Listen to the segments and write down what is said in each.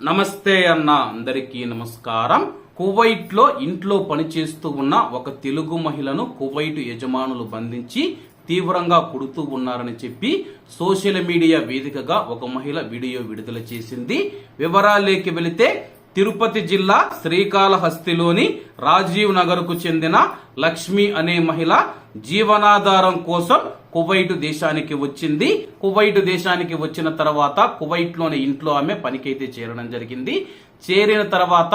నమస్తే అన్న అందరికీ నమస్కారం. కువైట్లో ఇంట్లో పనిచేస్తూ ఉన్న ఒక తెలుగు మహిళను కువైట్ యజమానులు బంధించి తీవ్రంగా కుడుతూ ఉన్నారని చెప్పి సోషల్ మీడియా వేదికగా ఒక మహిళ వీడియో విడుదల చేసింది. వివరాలేకి వెళితే తిరుపతి జిల్లా శ్రీకాళహస్తిలోని రాజీవ్ నగర్కు చెందిన లక్ష్మి అనే మహిళ జీవనాధారం కోసం కువైట్ దేశానికి వచ్చింది. కువైట్ దేశానికి వచ్చిన తర్వాత కువైట్లోని ఇంట్లో ఆమె పనికైతే చేరడం జరిగింది. చేరిన తర్వాత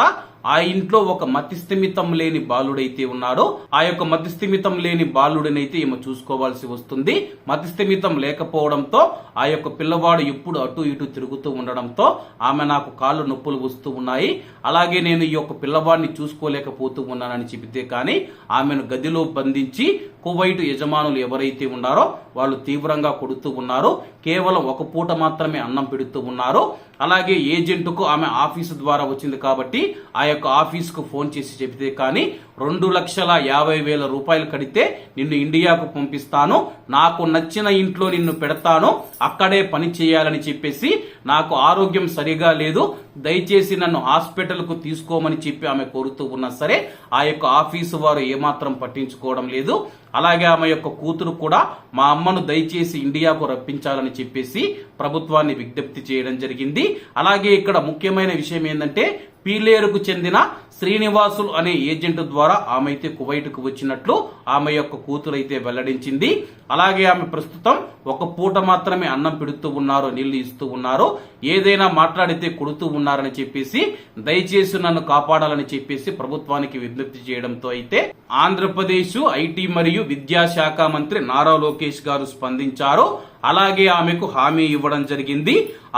ఆ ఇంట్లో ఒక మతిస్థిమితం లేని బాలుడైతే ఉన్నాడో. ఆ యొక్క మతిస్థిమితం లేని బాలుడినైతే ఈమె చూసుకోవాల్సి వస్తుంది. మతిస్థిమితం లేకపోవడంతో ఆ యొక్క పిల్లవాడు ఎప్పుడు అటు ఇటు తిరుగుతూ ఉండడంతో ఆమె నాకు కాళ్ళు నొప్పులు వస్తూ ఉన్నాయి. అలాగే నేను ఈ యొక్క పిల్లవాడిని చూసుకోలేకపోతూ ఉన్నానని చెబితే కానీ ఆమెను గదిలో బంధించి కువైట్ యజమానులు ఎవరైతే ఉన్నారో వాళ్ళు తీవ్రంగా కొడుతూ ఉన్నారు. కేవలం ఒక పూట మాత్రమే అన్నం పెడుతూ ఉన్నారు. అలాగే ఏజెంట్కు ఆమె ఆఫీసు ద్వారా వచ్చింది కాబట్టి ఆ యొక్క ఆఫీసుకు ఫోన్ చేసి చెబితే కానీ రెండు లక్షల యాభై వేల రూపాయలు కడితే నిన్ను ఇండియాకు పంపిస్తాను. నాకు నచ్చిన ఇంట్లో నిన్ను పెడతాను. అక్కడే పని చేయాలని చెప్పేసి నాకు ఆరోగ్యం సరిగా లేదు. దయచేసి నన్ను హాస్పిటల్కు తీసుకోమని చెప్పి ఆమె కోరుతూ ఉన్నా సరే ఆ యొక్క ఆఫీసు వారు ఏమాత్రం పట్టించుకోవడం లేదు. అలాగే ఆమె యొక్క కూతురు కూడా మా అమ్మను దయచేసి ఇండియాకు రప్పించాలని చెప్పేసి ప్రభుత్వాన్ని విజ్ఞప్తి చేయడం జరిగింది. అలాగే ఇక్కడ ముఖ్యమైన విషయం ఏంటంటే పీలేరుకు చెందిన శ్రీనివాసులు అనే ఏజెంట్ ద్వారా ఆమె అయితే కువైట్కు వచ్చినట్లు ఆమె యొక్క కూతురు అయితే వెల్లడించింది. అలాగే ఆమె ప్రస్తుతం ఒక పూట మాత్రమే అన్నం పెడుతూ ఉన్నారు నీళ్ళు ఇస్తూ ఉన్నారు. ఏదైనా మాట్లాడితే కొడుతూ ఉన్నారని చెప్పేసి దయచేసి నన్ను కాపాడాలని చెప్పేసి ప్రభుత్వానికి విజ్ఞప్తి చేయడంతో అయితే ఆంధ్రప్రదేశ్ ఐటీ మరియు విద్యాశాఖ మంత్రి నారా లోకేష్ గారు స్పందించారు. అలాగే ఆమెకు హామీ ఇవ్వడం జరిగింది.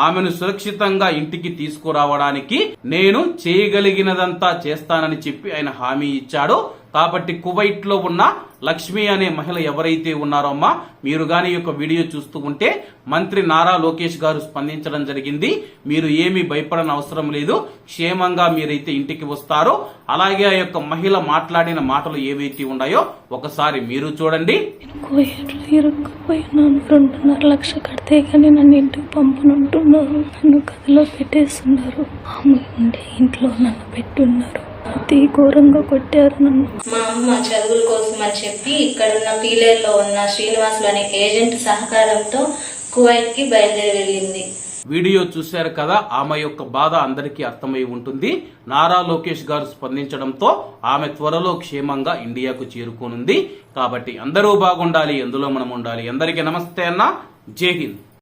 ఆమెను సురక్షితంగా ఇంటికి తీసుకురావడానికి నేను చేయగలిగినదంతా చేస్తానని చెప్పి ఆయన హామీ ఇచ్చాడు. కాబట్టి కువైట్లో ఉన్న లక్ష్మి అనే మహిళ ఎవరైతే ఉన్నారో అమ్మా మీరు గాని ఈ యొక్క వీడియో చూస్తూ ఉంటే మంత్రి నారా లోకేష్ గారు స్పందించడం జరిగింది. మీరు ఏమీ భయపడని అవసరం లేదు. క్షేమంగా మీరైతే ఇంటికి వస్తారు. అలాగే ఆ యొక్క మహిళ మాట్లాడిన మాటలు ఏవైతే ఉన్నాయో ఒకసారి మీరు చూడండి. రెండున్నర లక్ష కడితే కానీ నన్ను ఇంటికి పంపనుంటున్నారు. నన్ను కథలో పెట్టేస్తున్నారు. ఇంట్లో నన్ను పెట్టున్నారు. అతి ఘోరంగా కొట్టారు నన్ను. మా అమ్మ చదువుల కోసం అని చెప్పి ఇక్కడున్న పీలేరులో ఉన్న శ్రీనివాసులు అనే ఏజెంట్ సహకారంతో కువైట్కి బయలుదేరి వెళ్ళింది. వీడియో చూశారు కదా ఆమె యొక్క బాధ అందరికీ అర్థమై ఉంటుంది. నారా లోకేష్ గారు స్పందించడంతో ఆమె త్వరలో క్షేమంగా ఇండియాకు చేరుకోనుంది. కాబట్టి అందరూ బాగుండాలి ఎందులో మనం ఉండాలి? అందరికీ నమస్తే అన్న. జై హింద్.